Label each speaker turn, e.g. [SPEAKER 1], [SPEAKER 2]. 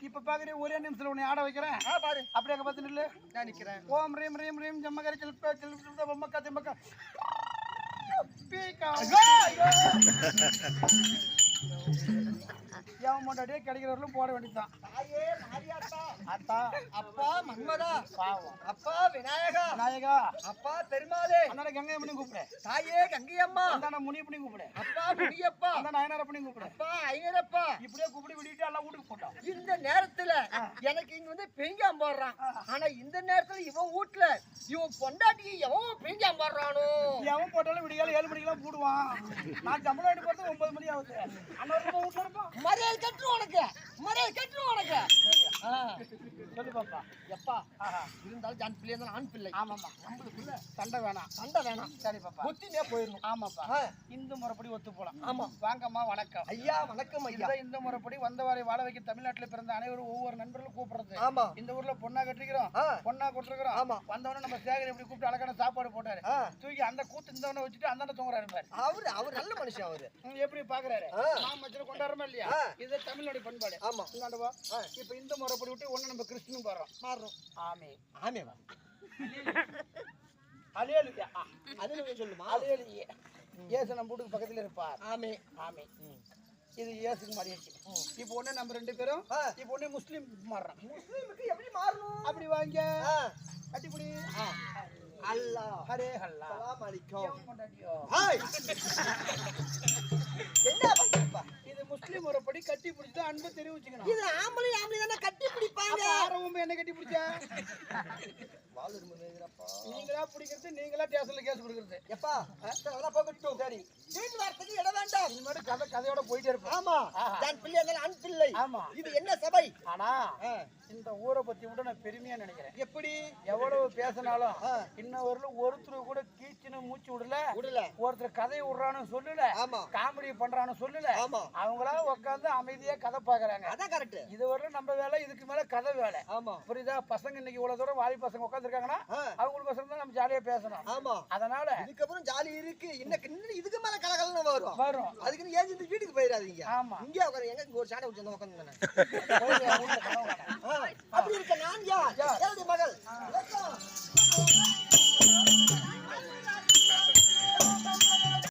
[SPEAKER 1] இப்ப பாக்குறேன் ஒரே நிமிஷத்துல உன்னை ஆட வைக்கிறேன்.
[SPEAKER 2] பாரு.
[SPEAKER 1] அப்படியே அங்க பார்த்து நில்லு.
[SPEAKER 2] நான் நிக்கிறேன்.
[SPEAKER 1] ஓம் ரீம் ரீம் ரீம் ஜம்மகரி சில்ப சில்ப பொம்மக்கா திம்மக்கா பீக்கா. கிடைக்கிறவர்களும் போட வேண்டியதுதான். அத்தா.
[SPEAKER 2] அப்பா மன்மதா.
[SPEAKER 1] பாவம்.
[SPEAKER 2] அப்பா விநாயகா.
[SPEAKER 1] நாயகா
[SPEAKER 2] அப்பா பெருமாளே.
[SPEAKER 1] அண்ணா கங்கை பண்ணி கூப்பிடு.
[SPEAKER 2] தாயே கங்கையம்மா.
[SPEAKER 1] அந்தாண்ட முனி பண்ணி கூப்பிடு.
[SPEAKER 2] அப்பா முனியப்பா
[SPEAKER 1] அந்த நயனார பண்ணி கூப்பிடு.
[SPEAKER 2] அப்பா ஐயரப்பா
[SPEAKER 1] இப்படியே எல்லாம் வீட்டுக்கு போட்டோம்
[SPEAKER 2] இந்த நேரத்துல எனக்கு இங்க வந்து பெஞ்சாம் போடுறான். ஆனா இந்த நேரத்துல இவன் வீட்டுல இவன் பொண்டாட்டி எவன் பெஞ்சாம் போடுறானோ?
[SPEAKER 1] எவன் போட்டாலும் விடிகால ஏழு மணிக்கெல்லாம் போடுவான். நான் சம்பளம் எடுத்து போறது ஒன்பது மணி ஆகுது. அண்ணா ரொம்ப வீட்டுல இருப்பான்
[SPEAKER 2] மரியாதை கட்டு உனக்கு. உனக்கு.
[SPEAKER 1] சொல்லு பாப்பா.
[SPEAKER 2] எப்பா? இருந்தாலும் ஜான் பிள்ளை இருந்தாலும் ஆண் பிள்ளை.
[SPEAKER 1] ஆமாம்மா.
[SPEAKER 2] நம்மளுக்குள்ள
[SPEAKER 1] சண்டை வேணாம்.
[SPEAKER 2] சண்டை வேணாம்.
[SPEAKER 1] சரி பாப்பா.
[SPEAKER 2] போயிடணும்.
[SPEAKER 1] ஆமாப்பா. இந்து முறைப்படி ஒத்து
[SPEAKER 2] ஆமா.
[SPEAKER 1] வாங்கம்மா வணக்கம்.
[SPEAKER 2] ஐயா வணக்கம் ஐயா.
[SPEAKER 1] இந்த முறைப்படி வந்தவாரை வாழ வைக்க தமிழ்நாட்டுல பிறந்த அனைவரும் ஒவ்வொரு நண்பர்களும் கூப்பிடுறது.
[SPEAKER 2] ஆமா.
[SPEAKER 1] இந்த ஊர்ல பொண்ணா கட்டிக்கிறோம் பொண்ணா கொடுத்துருக்கிறோம்.
[SPEAKER 2] ஆமா.
[SPEAKER 1] வந்தவன நம்ம சேகர் எப்படி கூப்பிட்டு அழகான சாப்பாடு போட்டாரு. தூக்கி அந்த கூத்து இந்தவனை வச்சுட்டு அந்தாண்ட தூங்குறாரு பாரு.
[SPEAKER 2] அவரு அவர் நல்ல மனுஷன் அவரு.
[SPEAKER 1] எப்படி பாக்குறாரு. மாமச்சல கொண்டாடுறோமா இல்லையா. இது தமிழ்நாடு பண்பாடு.
[SPEAKER 2] ஆமா.
[SPEAKER 1] இந்தாண்ட வா. இப்ப இந்த முறைப்படி விட்டு ஒண்ணு நம்ம கிறிஸ்டினும் போடுறோம்.
[SPEAKER 2] மாறுறோம்.
[SPEAKER 1] ஆமே.
[SPEAKER 2] ஆமேவா?
[SPEAKER 1] அலேலுயா
[SPEAKER 2] அது நீங்க சொல்லுமா?
[SPEAKER 1] அலேலுயே இயேசு நம்ம வீட்டுக்கு பக்கத்துல இருப்பார்.
[SPEAKER 2] ஆமே.
[SPEAKER 1] ஆமே. இது இயேசுக்கு மாறிடுச்சு இப்போ ஒண்ணு நம்ம ரெண்டு பேரும். இப்போ ஒண்ணு முஸ்லீம் மாறுறோம்.
[SPEAKER 2] முஸ்லீமுக்கு எப்படி மாறணும்?
[SPEAKER 1] அப்படி வாங்க.
[SPEAKER 2] ஆ. அல்லாஹ்.
[SPEAKER 1] ஹரே ஹல்லா.
[SPEAKER 2] சலாம் அலைக்கும்? ஹாய்.
[SPEAKER 1] தெரிவிச்சுக்கணும்
[SPEAKER 2] இது ஆம்பளை ஆம்பளை தானே கட்டி பிடிப்பாங்க.
[SPEAKER 1] ஆரவம் என்ன கட்டி பிடிச்சா? நீங்களா பிடிக்கிறது நீங்களா ஸ்டேஷன்ல கேஸ் கொடுக்கறது.
[SPEAKER 2] எப்பா? அதெல்லாம் போகட்டும் சரி. வீட்டு வார்த்தைக்கு இட வேண்டாம்.
[SPEAKER 1] இந்த மாதிரி கதை கதையோட போயிட்டே இருப்போம்.
[SPEAKER 2] ஆமா. தான் பிள்ளை இருந்தாலும் ஆண் பிள்ளை.
[SPEAKER 1] ஆமா.
[SPEAKER 2] இது என்ன சபை?
[SPEAKER 1] ஆனா இந்த ஊரை பத்தி விட நான் பெருமையா நினைக்கிறேன்.
[SPEAKER 2] எப்படி?
[SPEAKER 1] எவ்வளவு பேசினாலும். இன்ன வரலும் ஒருத்தர் கூட கீச்சுன்னு மூச்சு விடல.
[SPEAKER 2] விடல.
[SPEAKER 1] ஒருத்தர் கதையை விடுறான்னு சொல்லல.
[SPEAKER 2] ஆமா.
[SPEAKER 1] காமெடி பண்றான்னு சொல்லல.
[SPEAKER 2] ஆமா.
[SPEAKER 1] அவங்களா உட்காந்து அமைதியா கதை பாக்குறாங்க
[SPEAKER 2] அதான் கரெக்ட்
[SPEAKER 1] இதுவரையிலும் நம்ம வேலை இதுக்கு மேல கதை வேலை.
[SPEAKER 2] ஆமா.
[SPEAKER 1] புரியுதா? பசங்க இன்னைக்கு இவ்வளவு தூரம் வாலி பசங்க உட்காந்துருக்காங்கன்னா அவங்களுக்கு தான் நம்ம ஜாலியா பேசணும்.
[SPEAKER 2] ஆமா.
[SPEAKER 1] அதனால
[SPEAKER 2] இதுக்கப்புறம் ஜாலி இருக்கு. இன்னும் இதுக்கு வரும். வீட்டுக்கு போயிடாதீங்க.
[SPEAKER 1] ஆமா.
[SPEAKER 2] இங்கே உட்காரு எங்க இங்க ஒரு சாடை வச்சு உட்காந்து. அப்படி இருக்க நான் மகள்.